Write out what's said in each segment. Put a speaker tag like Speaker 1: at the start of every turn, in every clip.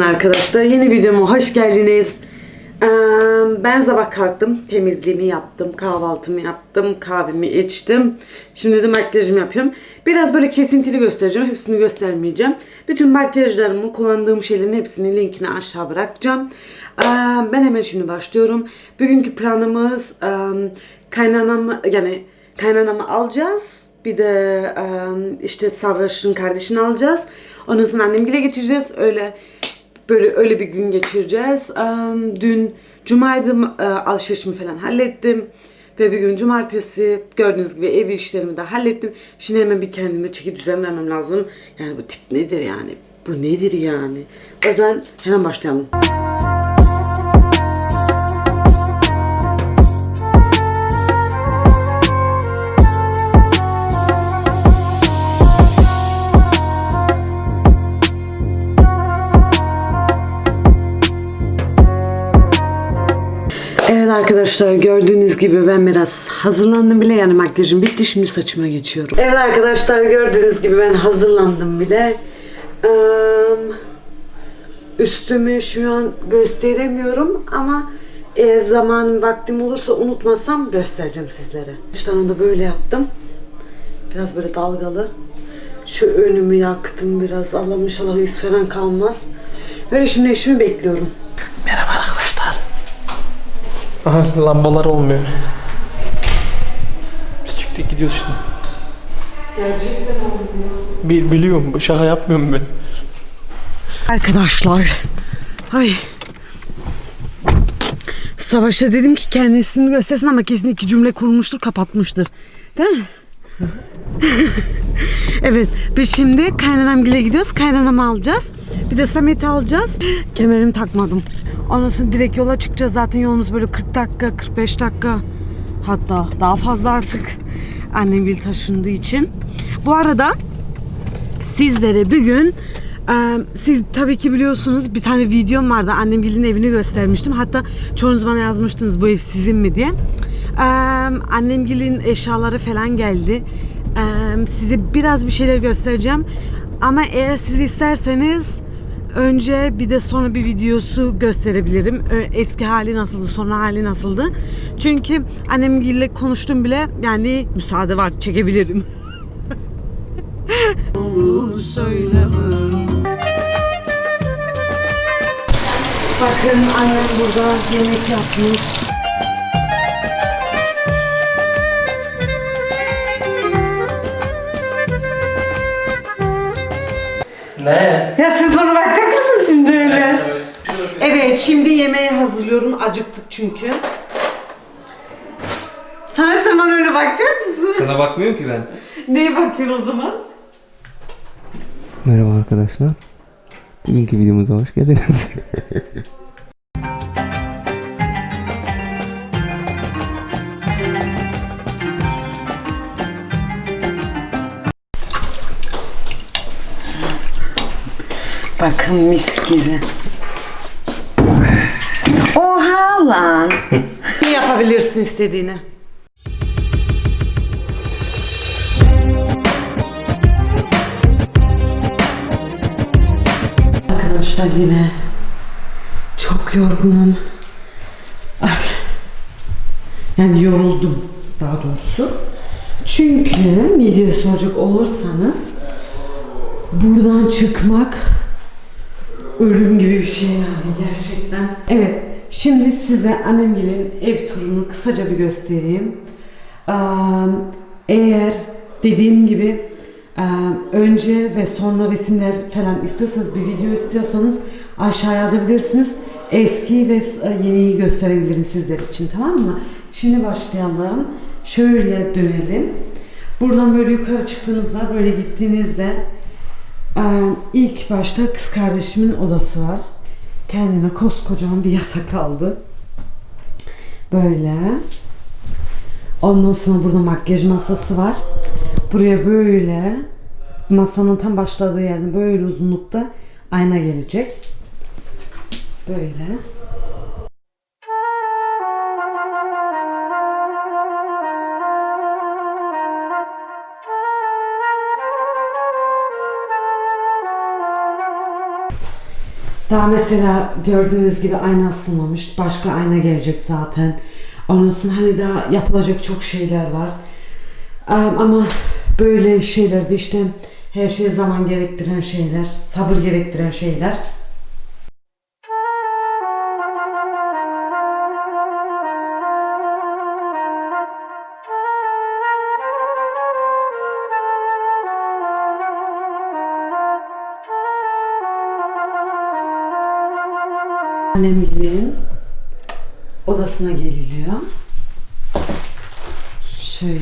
Speaker 1: arkadaşlar yeni videoma hoş geldiniz. Ee, ben sabah kalktım, temizliğimi yaptım, kahvaltımı yaptım, kahvemi içtim. Şimdi de makyajımı yapıyorum. Biraz böyle kesintili göstereceğim, hepsini göstermeyeceğim. Bütün makyajlarımı, kullandığım şeylerin hepsini linkini aşağı bırakacağım. Ee, ben hemen şimdi başlıyorum. Bugünkü planımız e, kaynanamı, yani kaynanamı alacağız. Bir de e, işte Savaş'ın kardeşini alacağız. Ondan sonra annemgile getireceğiz. Öyle böyle öyle bir gün geçireceğiz. Dün cumaydı eee, alışverişimi falan hallettim. Ve bir gün cumartesi gördüğünüz gibi ev işlerimi de hallettim. Şimdi hemen bir kendime çeki düzen vermem lazım. Yani bu tip nedir yani? Bu nedir yani? O yüzden hemen başlayalım. Arkadaşlar gördüğünüz gibi ben biraz hazırlandım bile yani makyajım bitti şimdi saçıma geçiyorum. Evet arkadaşlar gördüğünüz gibi ben hazırlandım bile. Üstümü şu an gösteremiyorum ama eğer zaman vaktim olursa unutmasam göstereceğim sizlere. İşte onu da böyle yaptım. Biraz böyle dalgalı. Şu önümü yaktım biraz. Allah'ım inşallah iz falan kalmaz. Böyle şimdi eşimi bekliyorum. Merhaba.
Speaker 2: Aha lambalar olmuyor. Biz çıktık gidiyoruz şimdi.
Speaker 1: Gerçekten olmuyor.
Speaker 2: Bil, biliyorum şaka yapmıyorum ben.
Speaker 1: Arkadaşlar. Ay. Savaş'a dedim ki kendisini göstersin ama kesin iki cümle kurmuştur kapatmıştır. Değil mi? Evet biz şimdi kaynanamgile gidiyoruz. Kaynanamı alacağız. Bir de Samet'i alacağız. Kemerimi takmadım. Ondan sonra direkt yola çıkacağız. Zaten yolumuz böyle 40 dakika 45 dakika. Hatta daha fazla artık. Annemgil taşındığı için. Bu arada sizlere bugün e, siz tabii ki biliyorsunuz bir tane videom vardı annemgilin evini göstermiştim hatta çoğunuz bana yazmıştınız bu ev sizin mi diye e, annemgilin eşyaları falan geldi E, size biraz bir şeyler göstereceğim ama eğer siz isterseniz önce bir de sonra bir videosu gösterebilirim. Eski hali nasıldı, sonra hali nasıldı. Çünkü annemgille konuştum bile yani müsaade var çekebilirim. Bakın annem burada yemek yapmış.
Speaker 2: Ne?
Speaker 1: Ya siz bana bakacak mısınız şimdi öyle? Evet şimdi yemeği hazırlıyorum. Acıktık çünkü. Sana sen bana öyle bakacak mısın?
Speaker 3: Sana bakmıyorum ki ben.
Speaker 1: Neye bakıyorsun o zaman?
Speaker 3: Merhaba arkadaşlar. Bugünkü videomuza hoş geldiniz.
Speaker 1: Bakın mis gibi. Oha lan. yapabilirsin istediğini. Arkadaşlar yine çok yorgunum. Yani yoruldum daha doğrusu. Çünkü ne diye soracak olursanız buradan çıkmak ölüm gibi bir şey yani gerçekten. Evet, şimdi size annemgilin ev turunu kısaca bir göstereyim. Eğer dediğim gibi önce ve sonra resimler falan istiyorsanız, bir video istiyorsanız aşağı yazabilirsiniz. Eski ve e, yeniyi gösterebilirim sizler için tamam mı? Şimdi başlayalım. Şöyle dönelim. Buradan böyle yukarı çıktığınızda, böyle gittiğinizde ilk başta kız kardeşimin odası var. Kendine koskocaman bir yatak aldı. Böyle. Ondan sonra burada makyaj masası var. Buraya böyle masanın tam başladığı yerde böyle uzunlukta ayna gelecek. Böyle. Daha mesela gördüğünüz gibi ayna asılmamış. Başka ayna gelecek zaten. Ondan sonra hani daha yapılacak çok şeyler var. Ama böyle şeyler de işte her şeye zaman gerektiren şeyler, sabır gerektiren şeyler. Annemgilin odasına geliliyor. Şöyle.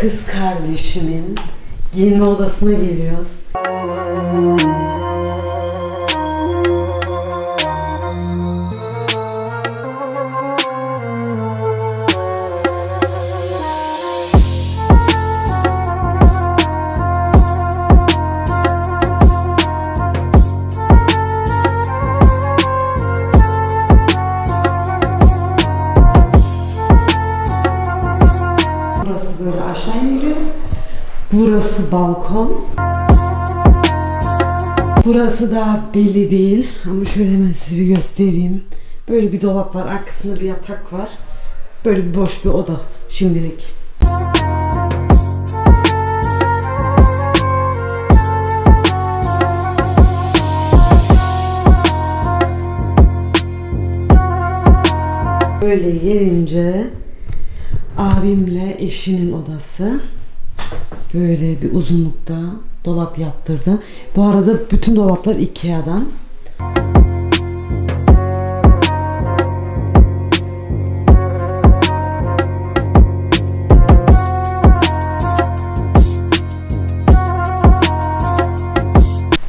Speaker 1: Kız kardeşimin giyinme odasına geliyoruz. Burası böyle aşağı iniliyor. Burası balkon. Burası da belli değil ama şöyle hemen size bir göstereyim. Böyle bir dolap var, arkasında bir yatak var. Böyle bir boş bir oda şimdilik. Böyle gelince abimle eşinin odası böyle bir uzunlukta dolap yaptırdı. Bu arada bütün dolaplar Ikea'dan.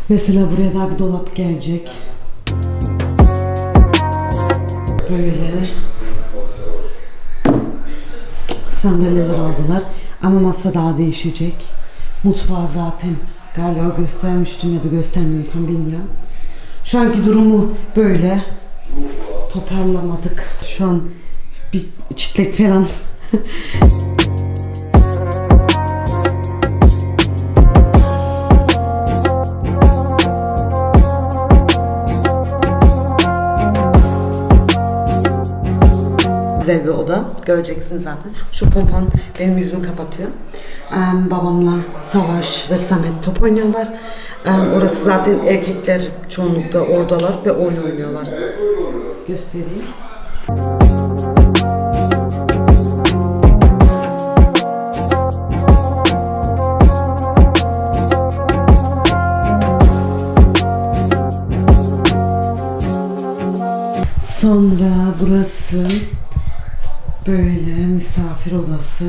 Speaker 1: Mesela buraya daha bir dolap gelecek. Böyle sandalyeler aldılar. Ama masa daha değişecek. Mutfağı zaten galiba göstermiştim ya da göstermedim tam bilmiyorum. Şu anki durumu böyle. Toparlamadık. Şu an bir çitlek falan. Güzel bir oda. Göreceksiniz zaten. Şu pompan benim yüzümü kapatıyor. Em, babamla Savaş ve Samet top oynuyorlar. Em, orası zaten erkekler çoğunlukta oradalar ve oyun oynuyorlar. Göstereyim. Böyle misafir odası.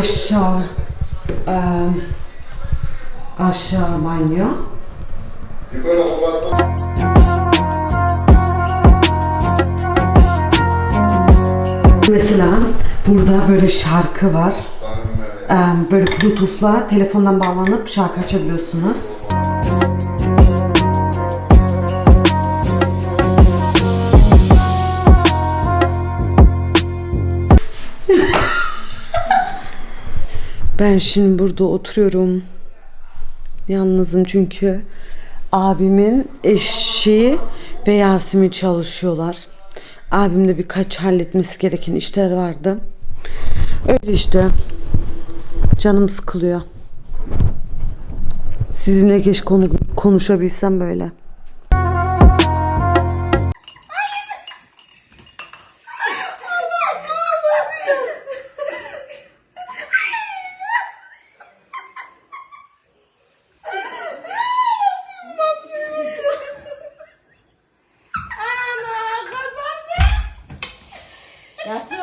Speaker 1: Aşağı em, aşağı banyo. Böyle şarkı var. Böyle Bluetooth'la telefondan bağlanıp şarkı açabiliyorsunuz. Ben şimdi burada oturuyorum. Yalnızım çünkü abimin eşi ve Yasemin çalışıyorlar. Abimde birkaç halletmesi gereken işler vardı. Öyle işte. Canım sıkılıyor. Sizinle keşke konu, konuşabilsem böyle.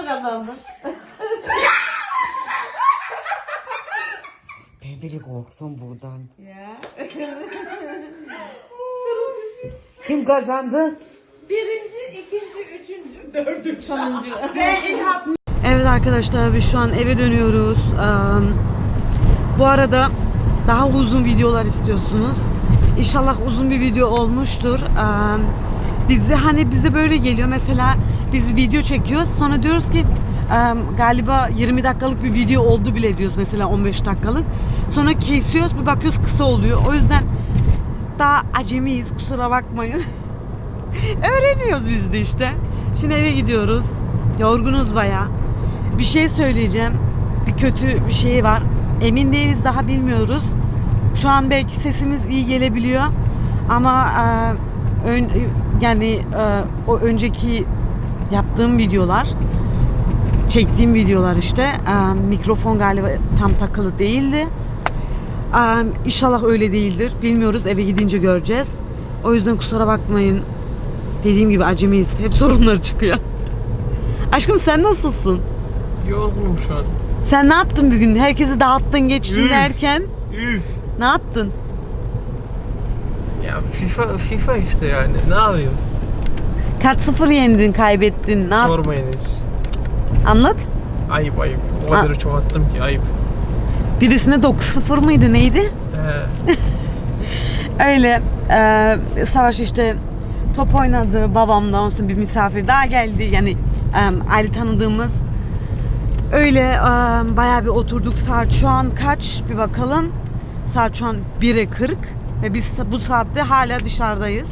Speaker 4: Mı kazandın?
Speaker 1: Ben bile korktum buradan.
Speaker 4: Ya.
Speaker 5: Kim kazandı?
Speaker 4: Birinci, ikinci, üçüncü, dördüncü, sonuncu.
Speaker 1: Evet arkadaşlar biz şu an eve dönüyoruz. Eee, bu arada daha uzun videolar istiyorsunuz. İnşallah uzun bir video olmuştur. Eee bize hani bize böyle geliyor. Mesela biz video çekiyoruz. Sonra diyoruz ki galiba 20 dakikalık bir video oldu bile diyoruz. Mesela 15 dakikalık. Sonra kesiyoruz bir bakıyoruz kısa oluyor. O yüzden daha acemiyiz kusura bakmayın. Öğreniyoruz biz de işte. Şimdi eve gidiyoruz. Yorgunuz baya. Bir şey söyleyeceğim. Bir kötü bir şey var. Emin değiliz daha bilmiyoruz. Şu an belki sesimiz iyi gelebiliyor. Ama e, ön, yani e, o önceki yaptığım videolar çektiğim videolar işte e, mikrofon galiba tam takılı değildi. E, inşallah öyle değildir. Bilmiyoruz eve gidince göreceğiz. O yüzden kusura bakmayın. Dediğim gibi acemiyiz. Hep sorunlar çıkıyor. Aşkım sen nasılsın?
Speaker 2: Yorgunum şu an.
Speaker 1: Sen ne yaptın bugün? Herkesi dağıttın geçtin
Speaker 2: Üf.
Speaker 1: derken
Speaker 2: Üf.
Speaker 1: ne yaptın?
Speaker 2: Ya FIFA, FIFA işte yani. Ne yapayım?
Speaker 1: Kaç sıfır yendin, kaybettin? Ne yaptın? Anlat.
Speaker 2: Ayıp ayıp. O kadar çok attım ki ayıp.
Speaker 1: Birisine 9-0 mıydı neydi?
Speaker 2: He.
Speaker 1: Öyle. e, Savaş işte top oynadı babamla olsun bir misafir daha geldi. Yani e, aile tanıdığımız. Öyle e, bayağı bir oturduk saat şu an kaç bir bakalım. Saat şu an 1'e 40 ve biz bu saatte hala dışarıdayız.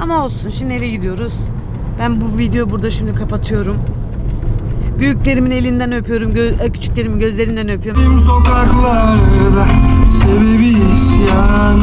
Speaker 1: Ama olsun şimdi eve gidiyoruz. Ben bu videoyu burada şimdi kapatıyorum. Büyüklerimin elinden öpüyorum, gö- küçüklerimin gözlerinden öpüyorum.
Speaker 6: Sokaklarda sebebi isyan